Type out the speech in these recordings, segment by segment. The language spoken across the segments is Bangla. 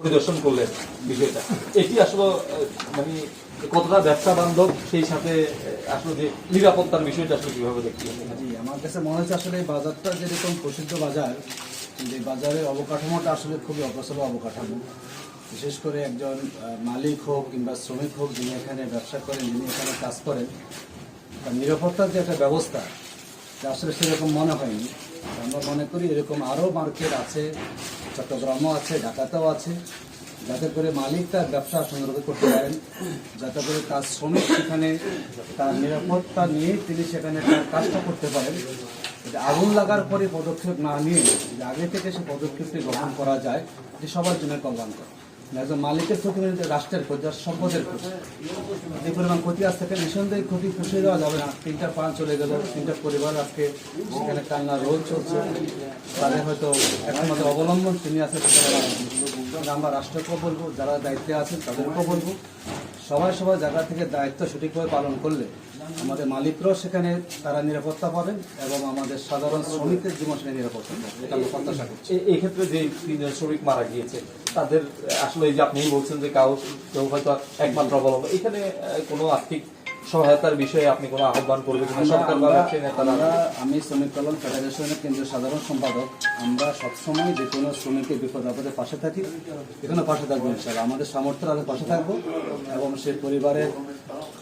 পরিদর্শন করলেন বিষয়টা। এটি আসলে মানে কতটা ব্যবসা বান্ধব, সেই সাথে আসলে যে নিরাপত্তার বিষয়টা আসলে কীভাবে দেখছিলেন আমার কাছে মনে হচ্ছে আসলে এই বাজারটা যেরকম প্রসিদ্ধ বাজার যে বাজারের অবকাঠামোটা আসলে খুবই অপ্রচল অবকাঠামো। বিশেষ করে একজন মালিক হোক কিংবা শ্রমিক হোক, যিনি এখানে ব্যবসা করেন, যিনি এখানে কাজ করেন, তার নিরাপত্তার যে একটা ব্যবস্থা আসলে সেরকম মনে হয়নি। আমরা মনে করি এরকম আরও মার্কেট আছে, চট্টগ্রামও আছে, ঢাকাতেও আছে। যাতে করে মালিক তার ব্যবসা সুন্দরভাবে করতে পারেন। যাতে করে তার শ্রমিক সেখানে তার নিরাপত্তা নিয়ে তিনি সেখানে তার কাজটা করতে পারেন। আগুন লাগার পরে পদক্ষেপ না নিয়ে আগে থেকে সে পদক্ষেপটি গ্রহণ করা যায় যে সবার জন্য কল্যাণকর। একজন মালিকের ক্ষতি মানে রাষ্ট্রের ক্ষতি সম্পদের ক্ষতি। যে পরিমাণ ক্ষতি আছে থেকে নিঃসন্দেহে ক্ষতি পুষিয়ে দেওয়া যাবে না। তিনটা পান চলে গেল, তিনটা পরিবার আজকে সেখানে কান্না রোল চলছে। তাদের হয়তো একমাত্র অবলম্বন তিনি আছে আমরা- আমরা রাষ্ট্রকেও বলব, যারা দায়িত্বে আছেন তাদেরকেও বলব। সবাই সবাই জায়গা থেকে দায়িত্ব সঠিকভাবে পালন করলে আমাদের মালিকরাও সেখানে তারা নিরাপত্তা পাবেন এবং আমাদের সাধারণ শ্রমিকের জীবন সেখানে নিরাপত্তা পাবেন। এটা প্রত্যাশা করছি। এই ক্ষেত্রে যে তিনজন শ্রমিক মারা গিয়েছে, তাদের আসলে এই যে আপনি বলছেন যে কাউ কেউ হয়তো একমাত্র অবলম্বন এখানে কোনো আর্থিক সহায়তার বিষয়ে আপনি কোনো আহ্বান করবেন কিনা? সরকার বা ব্যবসায়ী নেতারা? আমি শ্রমিক কল্যাণ ফেডারেশনের কেন্দ্রীয় সাধারণ সম্পাদক। আমরা সবসময় যে কোনো শ্রমিকের বিপদ আপদের পাশে থাকি। এখানে পাশে থাকব ইনশাল্লাহ আমাদের সামর্থ্য আমাদের পাশে থাকব এবং সেই পরিবারের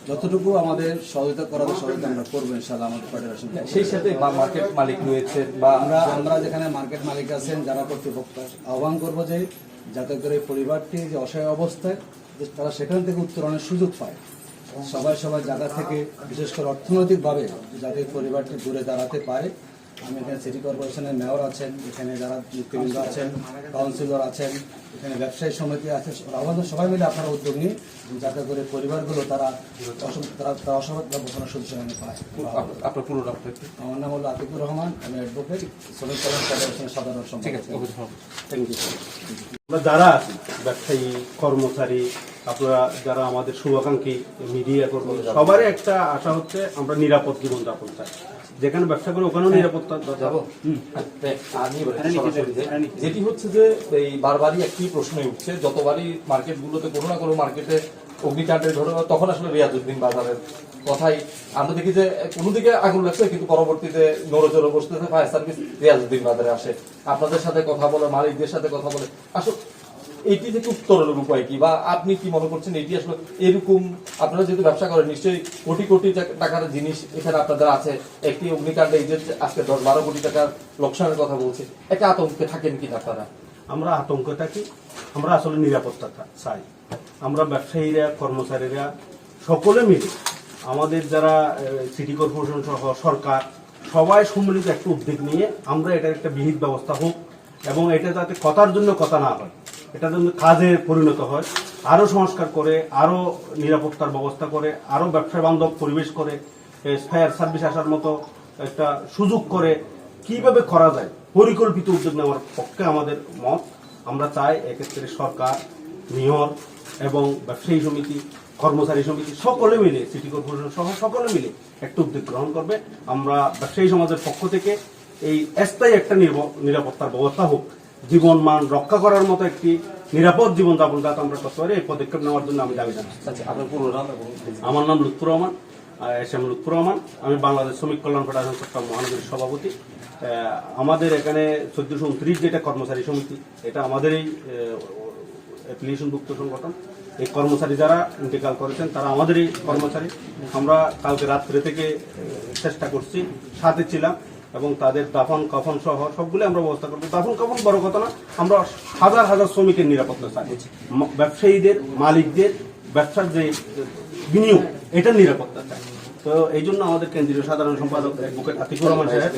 যতটুকু আমাদের সহযোগিতা করার সহযোগিতা আমরা করব ইনশাল্লাহ আমাদের ফেডারেশন সেই সাথে বা মার্কেট মালিক রয়েছে বা আমরা আমরা যেখানে মার্কেট মালিক আছেন যারা কর্তৃপক্ষ আহ্বান করব যে যাতে করে পরিবারটি যে অসহায় অবস্থায় তারা সেখান থেকে উত্তরণের সুযোগ পায়। সবাই সবাই জায়গা থেকে বিশেষ করে অর্থনৈতিকভাবে যাতে পরিবারটি দূরে দাঁড়াতে পারে আমি এখানে সিটি কর্পোরেশনের মেয়র আছেন এখানে যারা নেতৃবৃন্দ আছেন কাউন্সিলর আছেন এখানে ব্যবসায়ী সমিতি আছে আমাদের সবাই মিলে আপনারা উদ্যোগ নিন যাতে করে পরিবারগুলো তারা তারা তারা অসহায় বসানোর সুযোগ সেখানে পায় আপনার পুরো। আমার নাম হলো আতিকুর রহমান আমি অ্যাডভোকেট শ্রমিক কল্যাণ ফেডারেশনের সাধারণ সম্পাদক আছে ওকে, ধন্যবাদ। থ্যাংক ইউ আমরা যারা আছি ব্যবসায়ী কর্মচারী আপনারা যারা আমাদের শুভাকাঙ্ক্ষী মিডিয়া কর্মী সবারই একটা আশা হচ্ছে আমরা নিরাপদ জীবন যাপন চাই। যেখানে ব্যবসা করি ওখানেও নিরাপত্তা। যাব। আমি এবারে সরাসরি যাই। যেটি হচ্ছে যে এই বারবারই একটি প্রশ্নই উঠছে যতবারই মার্কেট গুলোতে কোনো না কোনো মার্কেটে অগ্নিকাণ্ডের ঘটনা তখন আসলে রিয়াজউদ্দিন বাজারের কথাই। আমরা দেখি যে কোনো দিকে আগুন লাগছে কিন্তু পরবর্তীতে নড়ে চড়ে বসতেছে ফায়ার সার্ভিস রিয়াজউদ্দিন বাজারে আসে। আপনাদের সাথে কথা বলে মালিকদের সাথে কথা বলে। আসলে এইটি থেকে উত্তরণের উপায় কি? বা আপনি কি মনে করছেন এটি আসলে এরকম? আপনারা যেহেতু ব্যবসা করেন, নিশ্চয়ই কোটি কোটি টাকার জিনিস এখানে আপনাদের আছে। একটি অগ্নিকাণ্ডে এই যে আজকে দশ বারো কোটি টাকার লোকসানের কথা বলছে, একটা আতঙ্কে থাকেন কি আপনারা? আমরা আতঙ্কে থাকি, আমরা আসলে নিরাপত্তা চাই। আমরা ব্যবসায়ীরা, কর্মচারীরা সকলে মিলে, আমাদের যারা সিটি কর্পোরেশন সহ সরকার, সবাই সম্মিলিত একটা উদ্যোগ নিয়ে আমরা এটার একটা বিহিত ব্যবস্থা হোক এবং এটা যাতে কথার জন্য কথা না হয়। এটা যেন কাজে পরিণত হয়। আরও সংস্কার করে আরও নিরাপত্তার ব্যবস্থা করে আরও ব্যবসা বান্ধব পরিবেশ করে ফায়ার সার্ভিস আসার মতো একটা সুযোগ করে কীভাবে করা যায়, পরিকল্পিত উদ্যোগ নেওয়ার পক্ষে আমাদের মত। আমরা চাই এক্ষেত্রে সরকার মেয়র এবং ব্যবসায়ী সমিতি, কর্মচারী সমিতি সকলে মিলে সিটি কর্পোরেশন সহ সকলে মিলে একটা উদ্যোগ গ্রহণ করবে। আমরা ব্যবসায়ী সমাজের পক্ষ থেকে এই স্থায়ী একটা নিরাপত্তার ব্যবস্থা হোক। জীবন মান রক্ষা করার মতো একটি নিরাপদ জীবন যাপন যাতে আমরা করতে পারি এই পদক্ষেপ নেওয়ার জন্য আমি দাবি জানাচ্ছি। আচ্ছা আমার নাম লুৎফুর রহমান এস এম লুৎফুর রহমান। আমি বাংলাদেশ শ্রমিক কল্যাণ ফেডারেশন চট্টগ্রাম মহানগরীর সভাপতি। আমাদের এখানে চোদ্দশো উনত্রিশ যেটা কর্মচারী সমিতি এটা আমাদেরই অ্যাপ্লিকেশনভুক্ত সংগঠন। এই কর্মচারী যারা ইন্তেকাল করেছেন তারা আমাদেরই কর্মচারী। আমরা কালকে রাত্রে থেকে চেষ্টা করছি সাথে ছিলাম। এবং তাদের দাফন, কাফন সহ সবগুলো আমরা ব্যবস্থা করব। দাফন, কাফন বড় কথা না, আমরা হাজার হাজার শ্রমিকের নিরাপত্তা চাই। ব্যবসায়ীদের, মালিকদের, ব্যবসার যে বিনিয়োগ, এটার নিরাপত্তা চাই। তো এই জন্য আমাদের কেন্দ্রীয় সাধারণ সম্পাদক অ্যাডভোকেট আতিকুর রহমান সাহেব